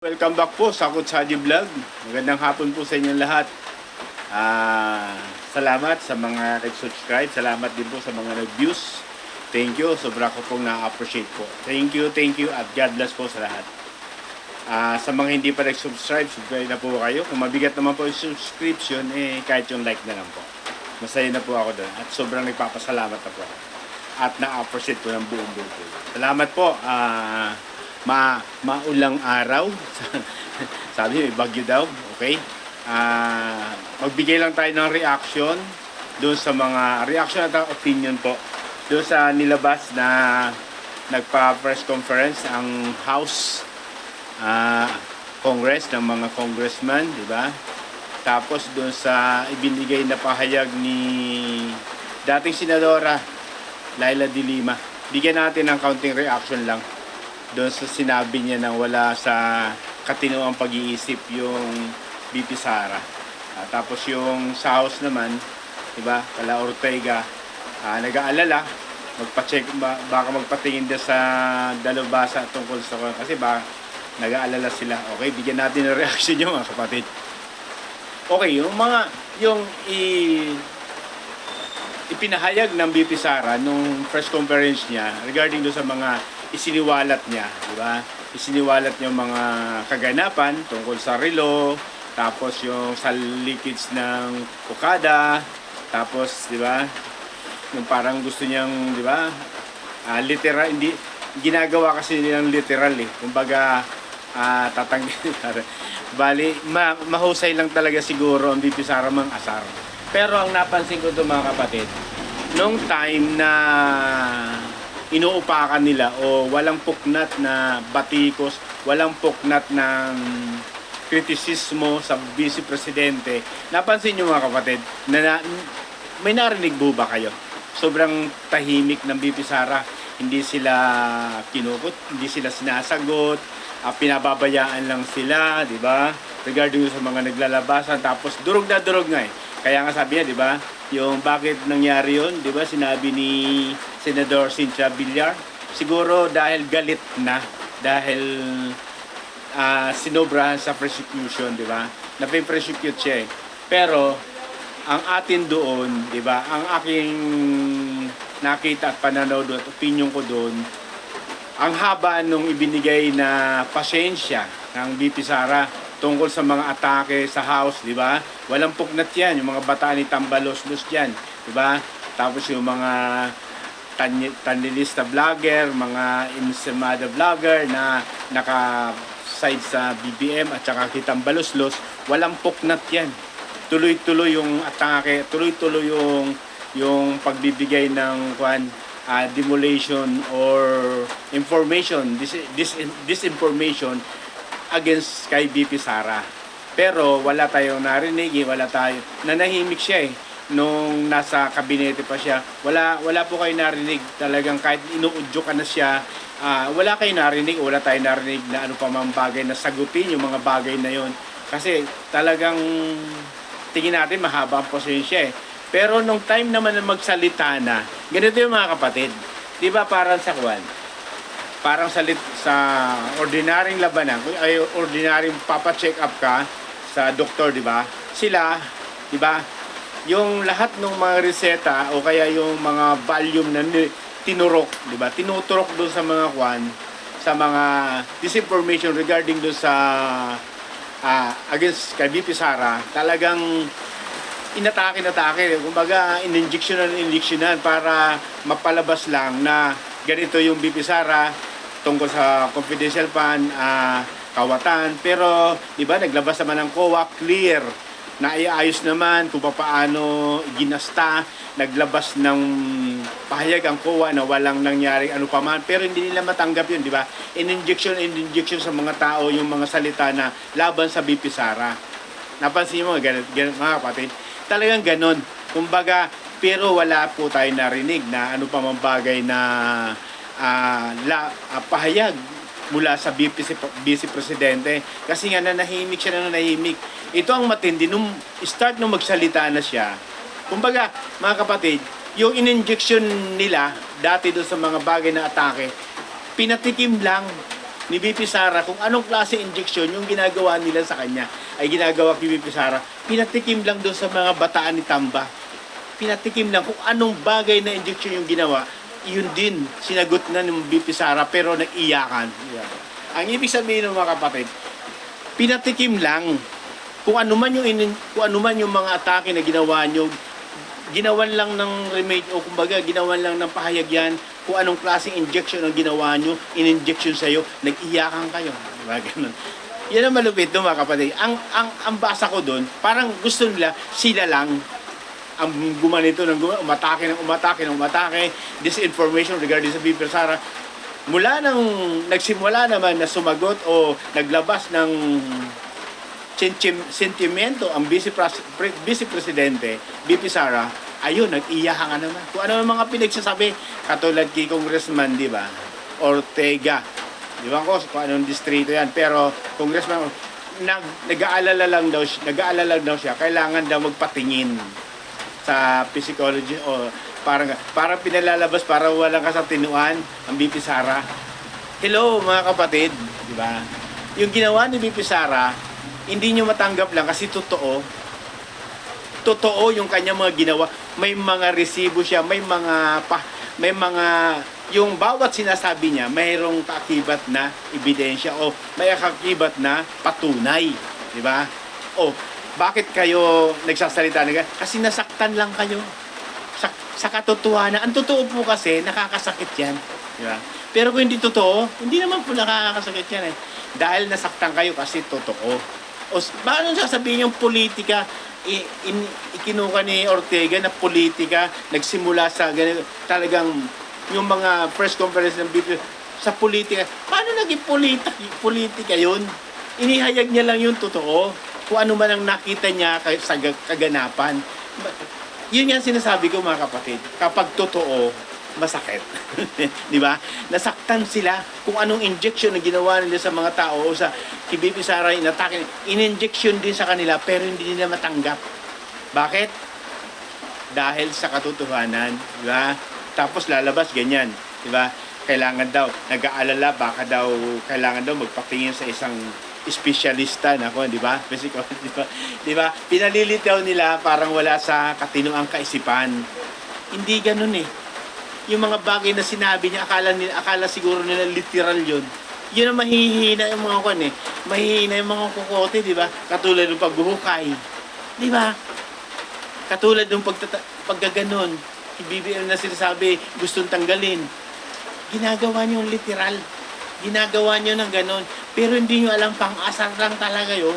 Welcome back po sa Kutsaji Vlog. Magandang hapon po sa inyong lahat. Ah, salamat sa mga nag-subscribe. Salamat din po sa mga nag-views. Thank you. Sobra ko pong na-appreciate po. Thank you, thank you at God bless po sa lahat. Ah, sa mga hindi pa nag-subscribe, subscribe na po kayo. Kung mabigat naman po yung subscription, eh kahit yung like na lang po. Masaya na po ako doon. At sobrang nagpapasalamat na po. At na-appreciate po ng buong buong po. Salamat po. Ah, ma maulang araw. Sabi may bagyo daw. Okay? Ah, magbigay lang tayo ng reaction doon sa mga reaction at opinion po doon sa nilabas na nagpa-press conference ang House ah, Congress ng mga congressman, di ba? Tapos doon sa ibinigay na pahayag ni dating senadora Laila De Lima. Bigyan natin ng counting reaction lang doon sa sinabi niya na wala sa katinoang pag-iisip yung BP Sara. Ah, tapos yung sa house naman, 'di ba? Kala Ortega, ah, nag-aalala magpa-check ba, baka magpatingin din sa dalubhasa tungkol sa kasi ba nag-aalala sila. Okay, bigyan natin ng reaction yung mga kapatid. Okay, yung mga yung i ipinahayag ng BP Sara nung press conference niya regarding do sa mga isiniwalat niya, di ba? Isiniwalat niya yung mga kaganapan tungkol sa relo, tapos yung sa leakage ng Okada, tapos, di ba? Yung parang gusto niyang, di ba? Ah, literal, hindi, ginagawa kasi nilang literal eh. Kumbaga, ah, tatanggalin. Bali, ma mahusay lang talaga siguro ang BP Sara mang asar. Pero ang napansin ko to mga kapatid, nung time na inuupakan nila o walang puknat na batikos, walang puknat ng kritisismo sa vice presidente, napansin nyo mga kapatid, na, na may narinig po ba kayo? Sobrang tahimik ng BP Sara. Hindi sila kinukot, hindi sila sinasagot, ah, pinababayaan lang sila, di ba? Regarding sa mga naglalabasan, tapos durog na durog nga eh. Kaya nga sabi niya, di ba? Yung bakit nangyari yun, di ba? Sinabi ni Senador Cynthia Villar, siguro dahil galit na, dahil ah, sinobrahan sa prosecution, di ba? Napiprosecute siya eh. Pero, ang atin doon, di ba? Ang aking nakita at pananaw doon, opinion ko doon, ang haba nung ibinigay na pasensya ng BP Sara tungkol sa mga atake sa house, di ba? Walang puknat yan, yung mga bata ni Tambalos-los dyan, di ba? Tapos yung mga tan- tanilista vlogger, mga insemada vlogger na naka-side sa BBM at saka kitambalos-los, walang puknat yan. Tuloy-tuloy yung atake, tuloy-tuloy yung yung pagbibigay ng kwan ah, demolition or information dis, dis, disinformation against kay BP Sara. Pero wala tayong narinig, eh, wala tayo. Nanahimik siya eh nung nasa kabinete pa siya. Wala wala po kayo narinig talagang kahit inuudyo ka na siya, ah, wala kayo narinig, wala tayong narinig na ano pa mang bagay na sagutin yung mga bagay na yon. Kasi talagang tingin natin mahaba ang posisyon eh. Pero nung time naman na magsalita na, ganito yung mga kapatid. Di ba parang sa kwan? Parang sa, sa ordinaryong labanan, ay ordinaryong papa-check up ka sa doktor, di ba? Sila, di ba? Yung lahat ng mga reseta o kaya yung mga volume na tinurok, di ba? Tinuturok doon sa mga kwan, sa mga disinformation regarding doon sa ah, against kay BP Sara, talagang inatake-atake. Kumbaga, in-injectionan, injectionan para mapalabas lang na ganito yung BP Sara tungkol sa confidential fund, ah, kawatan. Pero, di ba, naglabas naman ng COA, clear, na iayos naman kung paano ginasta, naglabas ng pahayag ang COA na walang nangyari ano pa man. Pero hindi nila matanggap yun, di ba? In-injection, in-injection sa mga tao yung mga salita na laban sa BP Sara. Napansin mo, ganun, ganun, mga kapatid, talagang ganun. Kumbaga, pero wala po tayo narinig na ano pa mang bagay na ah, la, ah, pahayag mula sa VP, Vice Presidente. Kasi nga nanahimik siya na nanahimik. Ito ang matindi. Nung start nung magsalita na siya, kumbaga, mga kapatid, yung in-injection nila dati doon sa mga bagay na atake, pinatikim lang ni BP Sara kung anong klase injection yung ginagawa nila sa kanya ay ginagawa kay BP Sara. Pinatikim lang doon sa mga bataan ni Tamba. Pinatikim lang kung anong bagay na injection yung ginawa. Yun din, sinagot na ng BP Sara pero nag-iyakan. Ang ibig sabihin ng mga kapatid, pinatikim lang kung ano man yung inin, kung ano man yung mga atake na ginawa nyo. Ginawan lang ng remake o kumbaga ginawan lang ng pahayag yan kung anong klaseng injection ang ginawa nyo in-injection sa'yo nag-iyakan kayo. Diba ganun. Yan ang malupit doon mga kapatid? Ang, ang, ang basa ko doon parang gusto nila sila lang ang gumanito ng gumanito, umatake ng umatake ng umatake disinformation regarding sa Piper Sara mula nang nagsimula naman na sumagot o naglabas ng sentim- sentimento ang vice, pre- vice presidente, BP Sara, ayun, nag-iyahan nga naman. Kung ano ang mga pinagsasabi, katulad kay Congressman, di ba? Ortega. Di ba ko kung anong distrito yan. Pero, Congressman, nag, nag-aalala lang daw nag-aalala daw siya, kailangan daw magpatingin sa psychology o parang parang pinalalabas para walang kasatinuan ang BP Sara. Hello mga kapatid, di ba? Yung ginawa ni BP Sara, hindi nyo matanggap lang kasi totoo. Totoo yung kanya mga ginawa. May mga resibo siya, may mga pa, may mga yung bawat sinasabi niya, mayroong kakibat na ebidensya o may kakibat na patunay, di ba? O bakit kayo nagsasalita na? Kasi nasaktan lang kayo sa, sa katotohanan. Ang totoo po kasi, nakakasakit yan. Di ba? Pero kung hindi totoo, hindi naman po nakakasakit yan eh. Dahil nasaktan kayo kasi totoo. O paano sasabihin yung politika, i, in, ikinuha ni Ortega na politika, nagsimula sa ganito, talagang yung mga press conference ng BP sa politika, paano naging politika, politika yun? Inihayag niya lang yung totoo, kung ano man ang nakita niya sa ga- kaganapan. Yun yung sinasabi ko mga kapatid, kapag totoo, masakit. Di ba? Nasaktan sila kung anong injection na ginawa nila sa mga tao o sa kibibi Sara inatake. In-injection din sa kanila pero hindi nila matanggap. Bakit? Dahil sa katotohanan. Di ba? Tapos lalabas ganyan. Di ba? Kailangan daw, nag-aalala, baka daw, kailangan daw magpatingin sa isang espesyalista na ko, di ba? Physical, di ba? Di ba? Pinalilitaw nila parang wala sa katinoang kaisipan. Hindi ganun eh yung mga bagay na sinabi niya, akala, nila, akala siguro nila literal yun. Yun ang mahihina yung mga kwan eh. Mahihina yung mga kukote, di ba? Katulad ng pagbuhukay. Di ba? Katulad ng pagtata- pagkaganon. BBM na sinasabi, gustong tanggalin. Ginagawa niyo literal. Ginagawa niyo ng ganon. Pero hindi niyo alam, pang-asar lang talaga yun.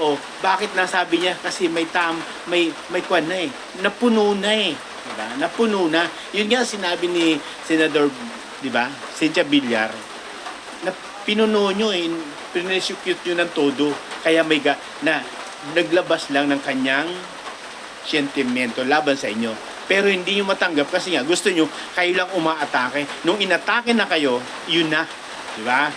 O, bakit nasabi niya? Kasi may tam, may, may kwan na eh. Napuno na eh. Diba? Napuno na. Yun nga sinabi ni Senador, di ba? Cynthia Villar, na pinuno nyo eh, pinesecute nyo ng todo. Kaya may ga, na naglabas lang ng kanyang sentimento laban sa inyo. Pero hindi nyo matanggap kasi nga gusto nyo kayo lang umaatake. Nung inatake na kayo, yun na. Di ba?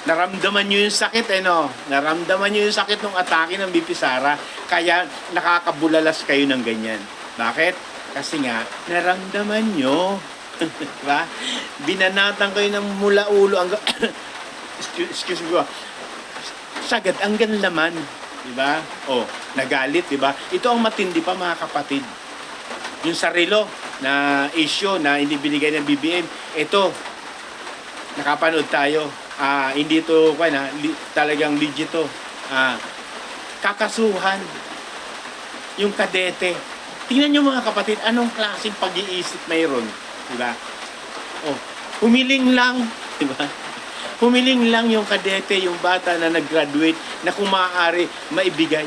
Naramdaman nyo yung sakit eh no? Naramdaman nyo yung sakit ng atake ng BP Sara. Kaya nakakabulalas kayo ng ganyan. Bakit? Kasi nga, naramdaman nyo. diba? Binanatan kayo ng mula ulo hanggang... excuse, me po. Sagad hanggang laman. Diba? O, nagalit, diba? Ito ang matindi pa mga kapatid. Yung sarilo na issue na hindi binigay ng BBM, ito, nakapanood tayo. Ah, hindi to, kwan, ha, li, talagang legit to. Ah, kakasuhan yung kadete. Tingnan nyo mga kapatid, anong klaseng pag-iisip mayroon. Diba? Oh, humiling lang. Diba? Humiling lang yung kadete, yung bata na nag-graduate na kung maaari, maibigay.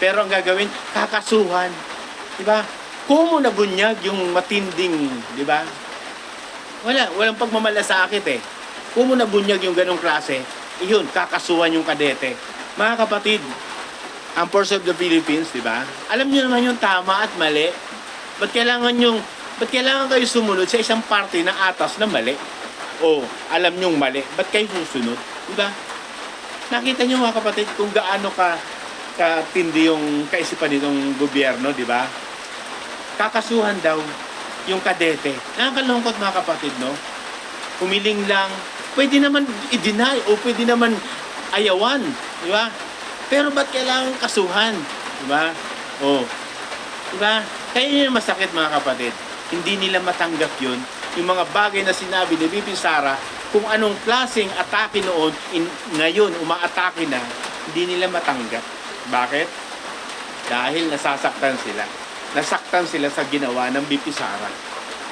Pero ang gagawin, kakasuhan. Diba? Kumo na bunyag yung matinding, di ba? Wala, walang pagmamalasakit eh. Kumo na bunyag yung ganong klase, iyon, kakasuhan yung kadete. Mga kapatid, ang Force of the Philippines, di ba? Alam niyo naman yung tama at mali. Ba't kailangan yung Ba't kailangan kayo sumunod sa isang party na atas na mali? O alam niyong mali, ba't kayo susunod? Di ba? Nakita niyo mga kapatid kung gaano ka katindi yung kaisipan nitong gobyerno, di ba? Kakasuhan daw yung kadete. Nakakalungkot mga kapatid, no? Humiling lang pwede naman i-deny o pwede naman ayawan, di ba? Pero ba't kailangan kasuhan, di ba? O, di ba? Kaya yun masakit mga kapatid. Hindi nila matanggap yun. Yung mga bagay na sinabi ni Bibi Sara, kung anong klaseng atake noon, in, ngayon umaatake na, hindi nila matanggap. Bakit? Dahil nasasaktan sila. Nasaktan sila sa ginawa ng BP Sara.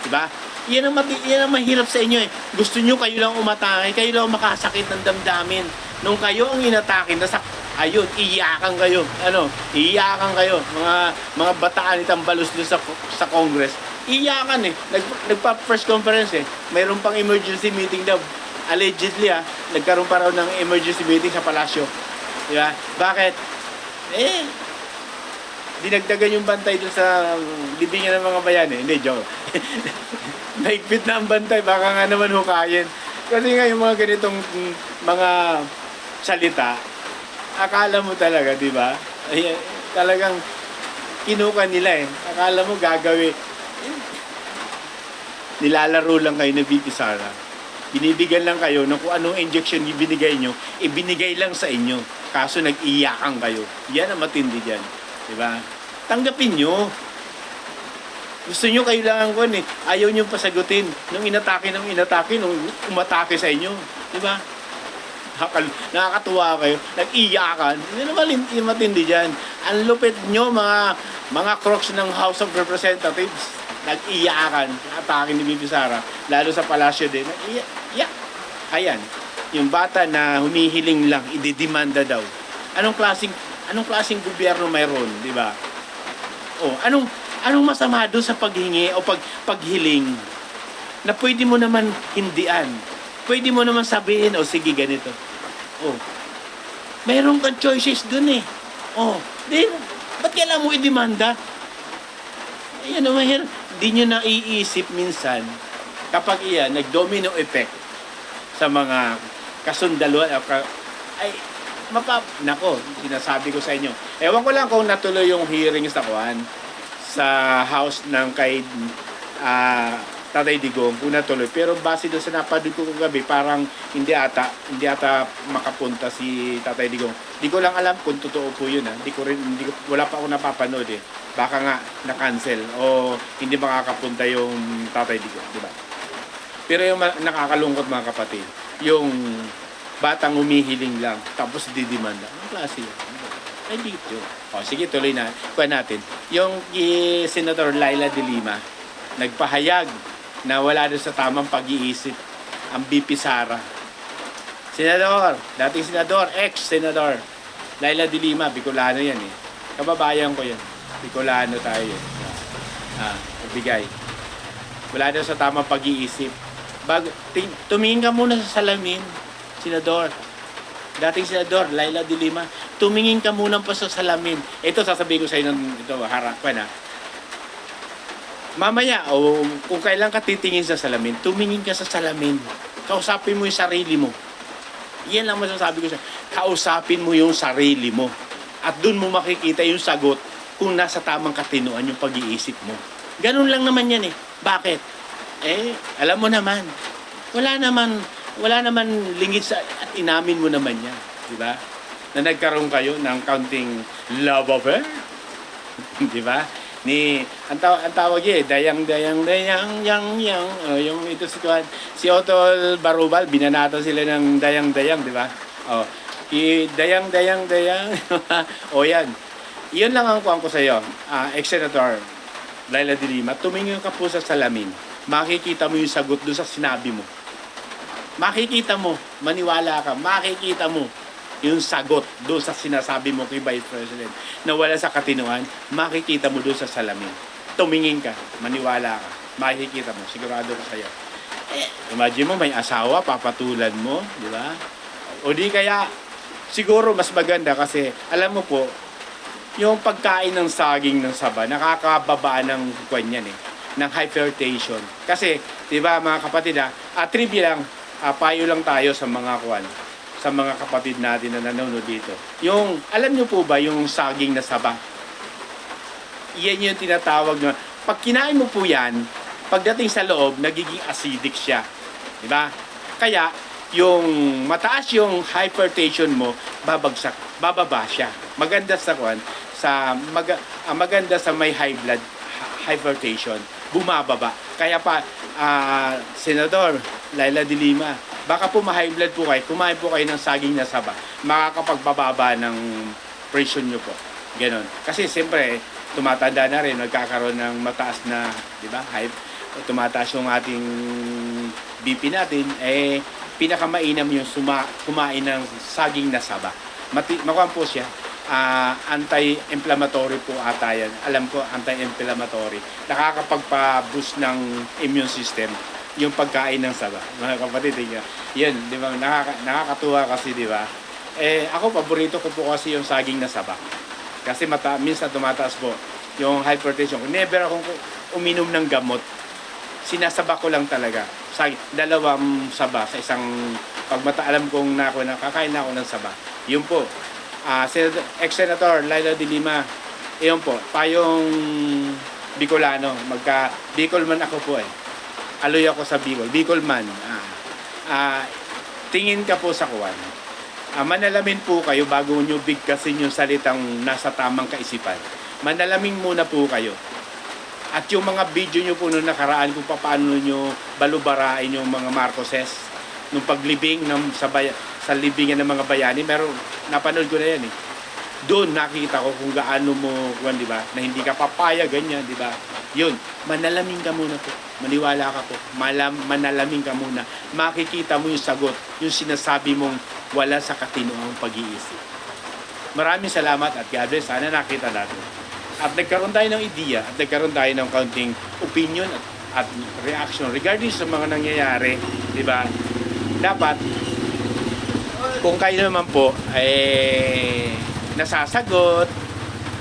Diba? Yan ang, mati- yan ang mahirap sa inyo eh. Gusto nyo kayo lang umatake, kayo lang makasakit ng damdamin. Nung kayo ang inatake, nasak ayun, iyakan kayo. Ano? Iyakan kayo. Mga mga bataan Tambalos doon sa sa Congress. Iyakan eh. Nag, nagpa press conference eh. Mayroon pang emergency meeting daw. Allegedly ah, nagkaroon pa raw ng emergency meeting sa palasyo. Di ba? Bakit? Eh, dinagdagan yung bantay doon sa libingan ng mga bayan eh. Hindi, joke. Naigpit na ang bantay, baka nga naman hukayin. Kasi nga yung mga ganitong mm, mga salita, akala mo talaga, di ba? Ay, talagang kinuka nila eh. Akala mo gagawin. Nilalaro lang kayo ng VP Sara. Binibigyan lang kayo ng kung anong injection ibinigay nyo, ibinigay lang sa inyo. Kaso nag-iyakan kayo. Yan ang matindi dyan. Di ba? Tanggapin nyo. Gusto nyo kayo lang ko eh. Ayaw nyo pasagutin. Nung inatake nung inatake, nung umatake sa inyo. Di ba? Nakakatuwa kayo. Nag-iyakan. Hindi naman matindi dyan. Ang lupit nyo mga mga crocs ng House of Representatives. Nag-iyakan. Atake ni Bibi Sara. Lalo sa palasyo din. Nag-iyak. Iyak. Ayan. Yung bata na humihiling lang, ididemanda daw. Anong klaseng anong klaseng gobyerno mayroon, di ba? Oh, anong anong masama doon sa paghingi o pag paghiling na pwede mo naman hindian. Pwede mo naman sabihin, o sige ganito. Oh. Meron kang choices doon eh. Oh, di ba't kailangan mo idemanda? Ayan o mahir, di nyo naiisip minsan kapag iyan, nag-domino effect sa mga kasundaluan o ka, ay mapa nako sinasabi ko sa inyo. Ewan ko lang kung natuloy yung hearing sa kuan sa house ng kay ah, Tatay Digong kung natuloy. Pero base doon sa napanood ko kagabi parang hindi ata hindi ata makapunta si Tatay Digong. Di ko lang alam kung totoo po yun ha di ko rin hindi ko, wala pa ako napapanood eh. Baka nga na-cancel o hindi makakapunta yung Tatay Digong di ba? Pero yung nakakalungkot mga kapatid, yung batang umihiling lang, tapos didimanda. Ang klase yun. Ay, dito. O, sige, tuloy na. Kuha natin. Yung i- Senator Laila de Lima, nagpahayag na wala doon sa tamang pag-iisip ang BP Sara. Senador, dating senador, ex-senador, Laila de Lima, Bicolano yan eh. Kababayan ko yan. Bicolano tayo eh. Ah, bigay. Wala daw sa tamang pag-iisip. Bag, ting, tumingin ka muna sa salamin, senador. Dating senador, Laila de Lima, tumingin ka muna pa sa salamin. Ito, sasabihin ko sa inyo, ito, harapan ha. Mamaya, o kung kailan ka titingin sa salamin, tumingin ka sa salamin. Kausapin mo yung sarili mo. Yan lang masasabi ko sa Kausapin mo yung sarili mo. At dun mo makikita yung sagot kung nasa tamang katinuan yung pag-iisip mo. Ganun lang naman yan eh. Bakit? Eh, alam mo naman. Wala naman, wala naman lingid sa, at inamin mo naman yan. Di ba? Na nagkaroon kayo ng counting love affair. di ba? Ni, ang, taw- ang tawag eh, dayang, dayang, dayang, yang, yang. Oh, yung ito si, Kuan- si Otol Barubal, binanatan sila ng dayang, dayang, di ba? Oh, i, dayang, dayang, dayang. o yan. Iyon lang ang kuhan ko sa iyo, ah, ex-senator Laila de Lima, tumingin ka po sa salamin. Makikita mo yung sagot doon sa sinabi mo. Makikita mo, maniwala ka, makikita mo yung sagot doon sa sinasabi mo kay Vice President na wala sa katinuan, makikita mo doon sa salamin. Tumingin ka, maniwala ka, makikita mo, sigurado ko sa'yo. Eh, imagine mo, may asawa, papatulan mo, di ba? O di kaya, siguro mas maganda kasi, alam mo po, yung pagkain ng saging ng saba, nakakababa ng kwan yan eh, ng hypertension. Kasi, di ba mga kapatid ha, trivia lang, ah, payo lang tayo sa mga kwan, sa mga kapatid natin na nanonood dito. Yung, alam nyo po ba yung saging na saba? Yan yung tinatawag nyo. Pag kinain mo po yan, pagdating sa loob, nagiging acidic siya. Di ba? Kaya, yung mataas yung hypertension mo, babagsak, bababa siya. Maganda sa kwan, sa maga, ah, maganda sa may high blood hy- hypertension, bumababa. Kaya pa ah, Senador Laila de Lima, baka po ma-high blood po kayo, kumain po kayo ng saging na saba, makakapagbababa ng pressure nyo po. Ganon. Kasi siyempre, tumatanda na rin, nagkakaroon ng mataas na, di ba, high, tumataas yung ating BP natin, eh, pinakamainam yung suma, kumain ng saging na saba. Mati, makuha po siya, ah, anti-inflammatory po ata yan. Alam ko, anti-inflammatory. Nakakapagpa-boost ng immune system yung pagkain ng saba. Mga kapatid, yun, yun di ba, nakaka, nakakatuwa kasi, di ba? Eh, ako, paborito ko po kasi yung saging na saba. Kasi mata, minsan tumataas po yung hypertension. Never akong uminom ng gamot. Sinasaba ko lang talaga. Sa dalawang saba sa isang pag mata alam kong na ako na kakain na ako ng saba. Yun po. Senator, ex-senator Laila de Lima. Yun po, payong Bicolano. Magka Bicol man ako po eh. Aloy ako sa Bicol. Bicol man. Ah, ah, tingin ka po sa kuwan. Ah, manalamin po kayo bago nyo bigkasin yung salitang nasa tamang kaisipan. Manalamin muna po kayo. At yung mga video nyo po noong nakaraan kung paano nyo balubarain yung mga Marcoses nung paglibing ng, sa, bay- sa libingan ng mga bayani, meron, napanood ko na yan eh. Doon nakita ko kung gaano mo, kung, di ba, na hindi ka papaya, ganyan, di ba? Yun, manalamin ka muna po. Maniwala ka po. Malam, manalamin ka muna. Makikita mo yung sagot, yung sinasabi mong wala sa katinoang pag-iisip. Maraming salamat at God bless. Sana nakita natin. At nagkaroon tayo ng ideya at nagkaroon tayo ng kaunting opinion at, at reaction regarding sa mga nangyayari, di ba? Dapat, kung kayo naman po, eh, nasasagot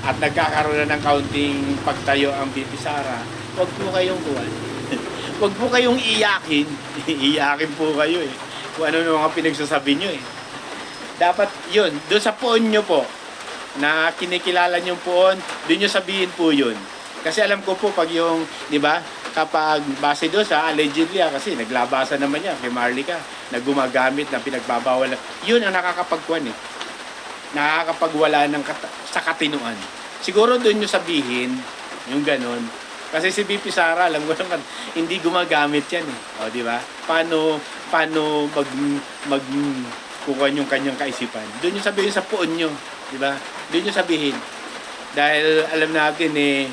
at nagkakaroon na ng kaunting pagtayo ang Bibi Sara, huwag po kayong kuwan. huwag po kayong iyakin. iyakin po kayo eh. Kung ano na mga pinagsasabi nyo eh. Dapat yun, doon sa poon nyo po, na kinikilala nyo poon, doon nyo sabihin po yun. Kasi alam ko po pag yung, di ba, kapag base doon sa allegedly ah, kasi naglabasan naman yan kay Marlica na gumagamit na pinagbabawal. Yun ang nakakapagkuhan eh. Nakakapagwala ng kat- sa katinuan. Siguro doon nyo sabihin yung ganon. Kasi si BP Sara, alam ko naman, hindi gumagamit yan eh. O, di ba? Paano, paano mag, mag, kukuha yung kanyang kaisipan. Doon yung sabihin sa puon nyo. Di ba? Doon yung sabihin. Dahil alam natin eh,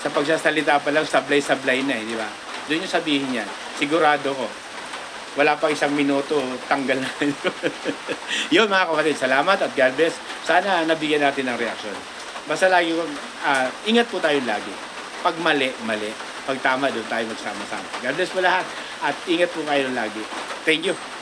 sa pagsasalita pa lang, sablay-sablay na eh, di ba? Doon yung sabihin yan. Sigurado ko. Wala pa isang minuto, tanggal na. Yun mga kapatid, salamat at God bless. Sana nabigyan natin ng reaction. Basta lagi ah, ingat po tayo lagi. Pag mali, mali. Pag tama, doon tayo magsama-sama. God bless po lahat. At ingat po kayo lagi. Thank you.